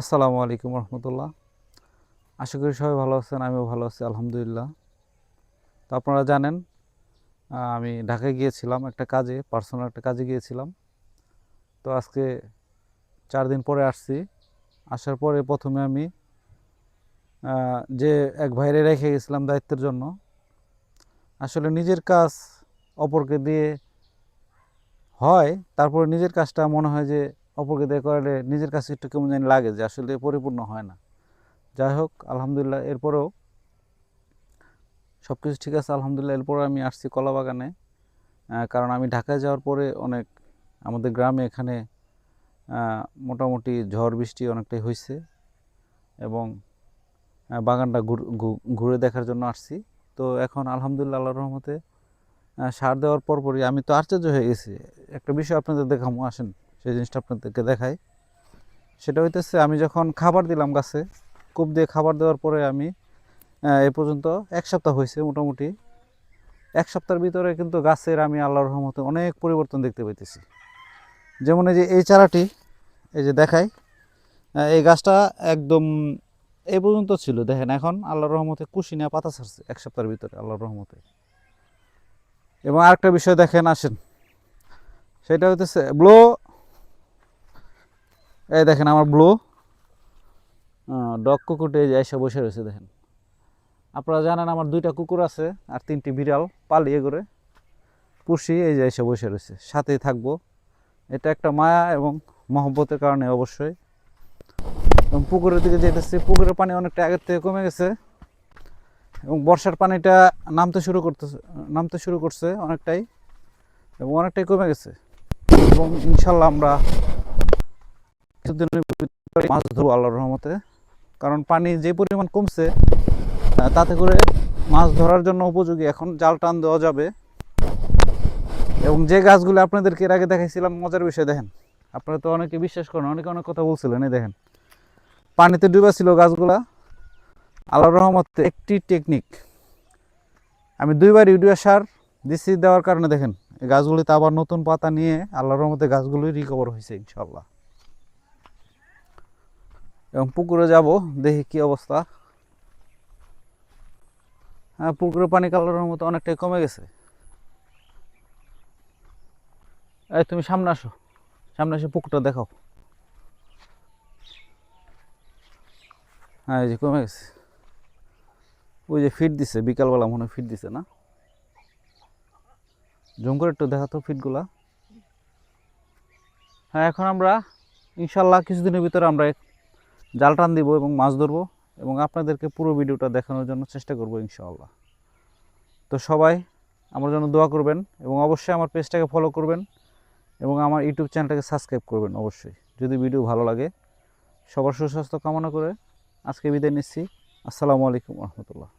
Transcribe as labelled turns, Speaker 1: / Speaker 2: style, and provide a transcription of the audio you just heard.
Speaker 1: আসসালামু আলাইকুম রহমতুল্লাহ। আশা করি সবাই ভালো আছেন, আমিও ভালো আছি, আলহামদুলিল্লাহ। তো আপনারা জানেন আমি ঢাকায় গিয়েছিলাম একটা কাজে পার্সোনাল একটা কাজে গিয়েছিলাম। তো আজকে চার দিন পরে আসছি। আসার পরে প্রথমে আমি যে এক ভাইরে রেখে গেছিলাম দায়িত্বের জন্য, আসলে নিজের কাজ অপরকে দিয়ে হয়, তারপরে নিজের কাজটা মনে হয় যে অপরকে দিয়ে করলে নিজের কাছে একটু কেমন জানি লাগে যে আসলে পরিপূর্ণ হয় না। যাই হোক, আলহামদুলিল্লাহ, এরপরেও সব কিছু ঠিক আছে, আলহামদুলিল্লাহ। এরপরে আমি আসছি কলা বাগানে কারণ আমি ঢাকায় যাওয়ার পরে অনেক আমাদের গ্রামে এখানে মোটামুটি ঝড় বৃষ্টি অনেকটাই হয়েছে এবং বাগানটা ঘুর- দেখার জন্য আসছি। তো এখন আলহামদুলিল্লাহ আল্লাহ রহমতে সার দেওয়ার পরপরই আমি তো আশ্চর্য হয়ে গেছি। একটা বিষয় আপনাদের দেখামো আসেন। সেই জিনিসটা আপনাদেরকে দেখাই। সেটা হইতেছে আমি যখন খাবার দিলাম গাছে, কূপ দিয়ে খাবার দেওয়ার পরে আমি এ পর্যন্ত এক সপ্তাহ হয়েছে মোটামুটি। এক সপ্তাহের ভিতরে কিন্তু গাছের আমি আল্লাহর রহমতে অনেক পরিবর্তন দেখতে পাইতেছি। যেমন এই যে এই চারাটি, এই যে দেখাই এই গাছটা একদম এই পর্যন্ত ছিল। দেখেন এখন আল্লাহর রহমতে কুশিনিয়া পাতা ছাড়ছে এক সপ্তাহের ভিতরে আল্লাহর রহমতে। এবং আরেকটা বিষয় দেখেন, আসেন। সেটা হইতেছে ব্লো এই দেখেন আমার ব্লু। ডগ কুকুরটা এই যে এসে বসে রয়েছে, দেখেন। আপনারা জানেন আমার দুইটা কুকুর আছে আর তিনটি বিড়াল পালিয়ে করে পুষি এই যে এসে বসে রয়েছে, সাথেই থাকব। এটা একটা মায়া এবং মহব্বতের কারণে অবশ্যই। এবং পুকুরের দিকে যেতেছি, পুকুরের পানি অনেকটা আগের থেকে কমে গেছে। এবং বর্ষার পানিটা নামতে শুরু করতেছে, নামতে শুরু করছে অনেকটাই। এবং অনেকটাই কমে গেছে। এবং ইনশাল্লাহ আমরা কিছুদিনের মাছ ধরবো আল্লাহর রহমতে। কারণ পানি যে পরিমাণ কমছে তাতে করে মাছ ধরার জন্য উপযোগী। এখন জাল টান দেওয়া যাবে। এবং যে গাছগুলো আপনাদেরকে এর আগে দেখাইছিলাম, মজার বিষয় দেখেন। আপনারা তো অনেকে বিশ্বাস করেন, অনেকে অনেক কথা বলছিলেন, এই দেখেন। পানিতে ডুবা ছিল গাছগুলা। আল্লাহর রহমতে একটি টেকনিক আমি দুইবার ইউরিয়া সার দিচ্ছি দেওয়ার কারণে দেখেন গাছগুলিতে আবার নতুন পাতা নিয়ে আল্লাহর রহমতে গাছগুলি রিকভার হয়েছে ইনশাল্লাহ এবং পুকুরে যাব, দেখি কি অবস্থা। হ্যাঁ পুকুরে পানি কালারের মতো অনেকটাই কমে গেছে। এই তুমি সামনে আসো, সামনে এসে পুকুরটা দেখাও। হ্যাঁ এই যে কমে গেছে। ওই যে ফিট দিছে, বিকালবেলা মনে ফিট দিছে না? জুম করে একটু দেখাতো ফিটগুলা হ্যাঁ এখন আমরা, ইনশাল্লাহ কিছুদিনের ভিতরে আমরা জাল টান দিব এবং মাছ ধরবো এবং আপনাদেরকে পুরো ভিডিওটা দেখানোর জন্য চেষ্টা করব ইনশাআল্লাহ। তো সবাই আমার জন্য দোয়া করবেন এবং অবশ্যই আমার পেজটাকে ফলো করবেন এবং আমার ইউটিউব চ্যানেলটাকে সাবস্ক্রাইব করবেন অবশ্যই, যদি ভিডিও ভালো লাগে। সবার সুস্বাস্থ্য কামনা করে আজকে বিদায় নিচ্ছি। আসসালামু আলাইকুম রহমতুল্লাহ।